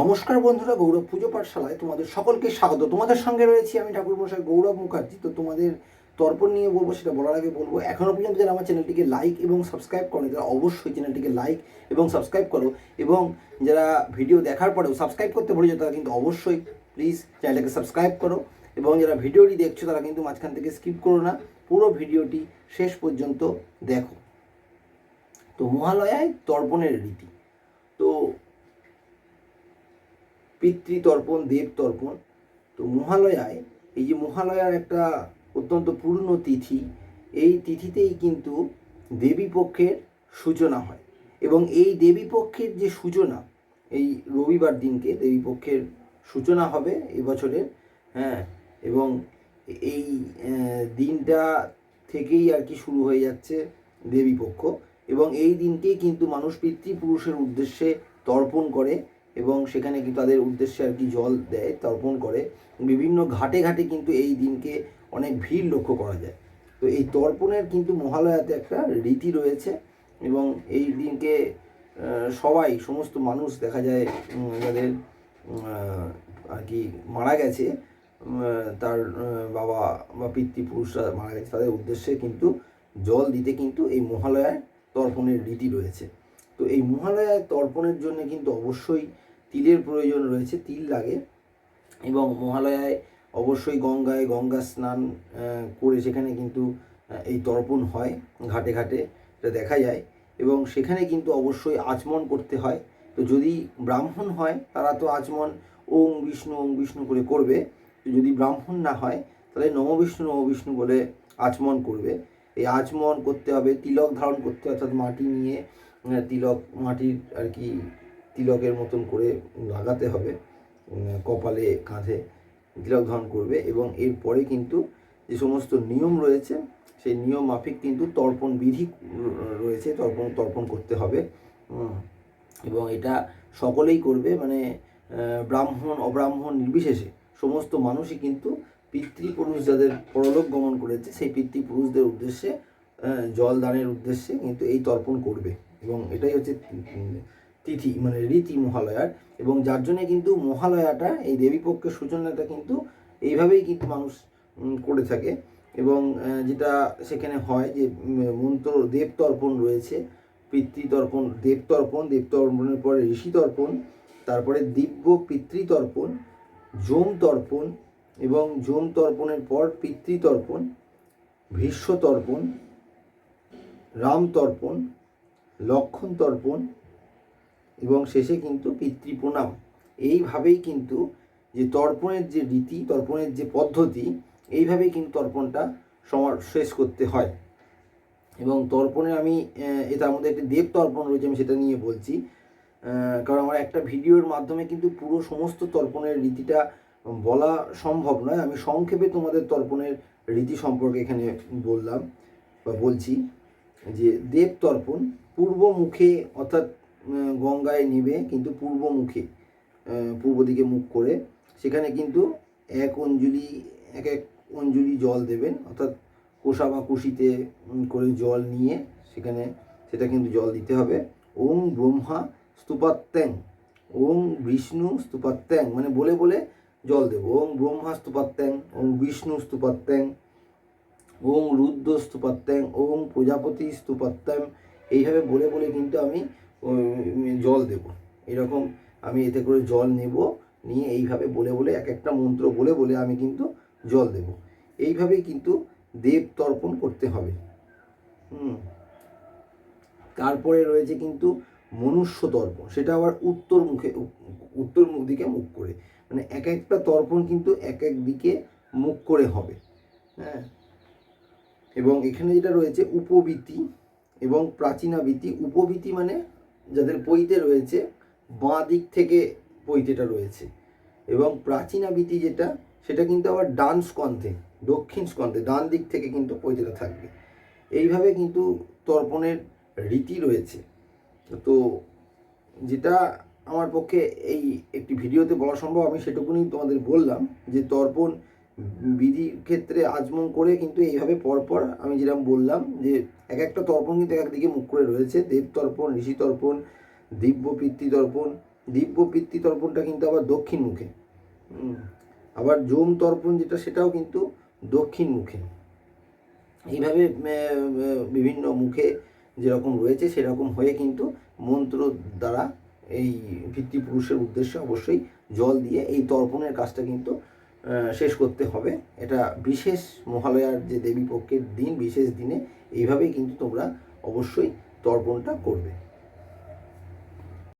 নমস্কার বন্ধুরা, গৌরব পুজো পাঠশালায় তোমাদের সকলকে স্বাগত। তোমাদের সঙ্গে রয়েছি আমি ঠাকুর মশাই গৌরব মুখার্জি। তো তোমাদের তর্পণ নিয়ে বলব, সেটা বলার আগে বলব এখনও পর্যন্ত যারা আমার চ্যানেলটিকে লাইক এবং সাবস্ক্রাইব করো তারা অবশ্যই চ্যানেলটিকে লাইক এবং সাবস্ক্রাইব করো এবং যারা ভিডিও দেখার পরেও সাবস্ক্রাইব করতে ভুলে যাও, তারা কিন্তু অবশ্যই প্লিজ চ্যানেলটাকে সাবস্ক্রাইব করো এবং যারা ভিডিওটি দেখছ, তারা কিন্তু মাঝখান থেকে স্কিপ করো না, পুরো ভিডিওটি শেষ পর্যন্ত দেখো। তো মহালয়ায় তর্পণের রীতি। তো পিতৃতর্পণ দেব তর্পণ তো মহালয়ায়, এই যে মহালয়ার একটা অত্যন্ত পূর্ণ তিথি, এই তিথিতেই কিন্তু দেবী পক্ষের সূচনা হয়। এবং এই দেবী পক্ষের যে সূচনা, এই রবিবার দিনকে দেবী পক্ষের সূচনা হবে এবছরের হ্যাঁ এবং এই দিনটা থেকেই আর কি শুরু হয়ে যাচ্ছে দেবী পক্ষ। এবং এই দিনকেই কিন্তু মানুষ পিতৃপুরুষের উদ্দেশ্যে তর্পণ করে এবং সেখানে কিন্তু তাদের উদ্দেশ্যে আর কি জল দেয় তর্পণ করে। বিভিন্ন ঘাটে ঘাটে কিন্তু এই দিনকে অনেক ভিড় লক্ষ্য করা যায়। তো এই তর্পণের কিন্তু মহালয়াতে একটা রীতি রয়েছে এবং এই দিনকে সবাই, সমস্ত মানুষ দেখা যায় যাদের আর কি মারা গেছে তার বাবা বা পিতৃপুরুষরা মারা গেছে, তাদের উদ্দেশ্যে কিন্তু জল দিতে কিন্তু এই মহালয়ার তর্পণের রীতি রয়েছে। তো এই মহালয়ায় তর্পণের জন্য কিন্তু অবশ্যই তিলের প্রয়োজন রয়েছে, তিল লাগে। এবং মহালয়ায় অবশ্যই গঙ্গায় গঙ্গা স্নান করে সেখানে কিন্তু এই তর্পণ হয়, ঘাটে ঘাটে, এটা দেখা যায়। এবং সেখানে কিন্তু অবশ্যই আচমন করতে হয়। তো যদি ব্রাহ্মণ হয়, তারা তো আচমন, ওং বিষ্ণু ওং বিষ্ণু করে করবে। যদি ব্রাহ্মণ না হয়, তাহলে নমবিষ্ণু নমবিষ্ণু বলে আচমন করবে। এই আচমন করতে হবে, তিলক ধারণ করতে অর্থাৎ মাটি নিয়ে তিলক মাটির আর কি তিলকের মতন করে লাগাতে হবে কপালে, কাঁধে তিলক ধারণ করবে এবং এরপরে কিন্তু যে সমস্ত নিয়ম রয়েছে, সেই নিয়ম মাফিক কিন্তু তর্পণ বিধি রয়েছে, তর্পণ তর্পণ করতে হবে। এবং এটা সকলেই করবে মানে ব্রাহ্মণ, অব্রাহ্মণ নির্বিশেষে সমস্ত মানুষই কিন্তু পিতৃপুরুষ যাদের পরলোক গমন করেছে, সেই পিতৃপুরুষদের উদ্দেশ্যে জল দানের উদ্দেশ্যে কিন্তু এই তর্পণ করবে। এবং এটাই হচ্ছে তিথি মানে রীতি মহালয়ার। এবং যার জন্যে কিন্তু মহালয়াটা, এই দেবীপক্ষের সূচনাটা কিন্তু এইভাবেই কিন্তু মানুষ করে থাকে। এবং যেটা সেখানে হয় যে মন্ত্র দেবতর্পণ রয়েছে, পিতৃতর্পণ, দেবতর্পণ, দেবতর্পণের পরে ঋষি তর্পণ তারপরে দিব্য পিতৃতর্পণ যৌম তর্পণ এবং যৌম তর্পণের পর পিতৃতর্পণ ভীষ্ম তর্পণ রাম তর্পণ তর্পণ এবং শেষে কিন্তু পিতৃপ্রণাম। এইভাবেই কিন্তু যে তর্পণের যে রীতি তর্পণের যে পদ্ধতি এইভাবেই কিন্তু তর্পণটা সমার শেষ করতে হয়। এবং তর্পণে আমি আহ, এ তার মধ্যে একটি দেব তর্পণ রয়েছে আমি সেটা নিয়ে বলছি। কারণ আমার একটা ভিডিওর মাধ্যমে কিন্তু পুরো সমস্ত তর্পণের রীতিটা বলা সম্ভব নয়। আমি সংক্ষেপে তোমাদের তর্পণের রীতি সম্পর্কে এখানে বললাম বা বলছি যে দেব তর্পণ পূর্ব মুখে অর্থাৎ গঙ্গায় নেবে, কিন্তু পূর্ব মুখে পূর্ব দিকে মুখ করে। সেখানে কিন্তু এক অঞ্জলি, এক এক অঞ্জলি জল দেবেন, অর্থাৎ কোষা বা কুশিতে করে জল নিয়ে সেখানে সেটা কিন্তু জল দিতে হবে। ওং ব্রহ্মা স্তুপাত্যাং ওং বিষ্ণু স্তূপাত্যাং মানে বলে বলে জল দেবো। ওং ব্রহ্মা স্তূপাত্যাং ওং বিষ্ণু স্তুপাত্যাং ওং রুদ্র স্তুপাত্যাং ওং প্রজাপতি স্তূপাত্যাং এইভাবে বলে বলে কিন্তু আমি জল দেব। এরকম আমি এতে করে জল নেব, নিয়ে এইভাবে বলে বলে, এক একটা মন্ত্র বলে বলে আমি কিন্তু জল দেব। এইভাবেই কিন্তু দেব তর্পণ করতে হবে। হুম। তারপরে রয়েছে কিন্তু মনুষ্য তর্পণ। সেটা আবার উত্তর মুখে, উত্তর মুখ দিকে মুখ করে। মানে এক একটা তর্পণ কিন্তু এক এক দিকে মুখ করে হবে। হ্যাঁ। এবং এখানে যেটা রয়েছে, উপবীতি এবং প্রাচীনাবীতি। উপবীতি মানে যাদের রয়েছে, বাঁ দিক থেকে পৈতেটা রয়েছে। এবং প্রাচীনাবীতি যেটা, সেটা কিন্তু আবার ডান স্কন্ধে, দক্ষিণ স্কন্ধে, ডান দিক থেকে কিন্তু পৈতেটা থাকবে। এইভাবে কিন্তু তর্পণের রীতি রয়েছে। তো যেটা আমার পক্ষে এই একটি ভিডিওতে বলা সম্ভব, আমি সেটুকুনি তোমাদের বললাম যে তর্পণ বিধির ক্ষেত্রে আজমন করে কিন্তু এইভাবে পরপর আমি যেরকম বললাম যে এক একটা তর্পণ কিন্তু এক একদিকে মুখ করে রয়েছে। দেব তর্পণ, ঋষি তর্পণ, দিব্য পিতৃ তর্পণ। দিব্য পিতৃ তর্পণটা কিন্তু আবার দক্ষিণ মুখে। আবার যোম তর্পণ যেটা সেটাও কিন্তু দক্ষিণ মুখে। এইভাবে বিভিন্ন মুখে যেরকম রয়েছে সেরকম হয়ে কিন্তু মন্ত্র দ্বারা এই পিতৃপুরুষের উদ্দেশ্যে অবশ্যই জল দিয়ে এই তর্পণের কাজটা কিন্তু শেষ করতে হবে। এটা বিশেষ মহালয়ার যে দেবী পক্ষের দিন, বিশেষ দিনে, এইভাবেই কিন্তু তোমরা অবশ্যই তর্পণটা করবে।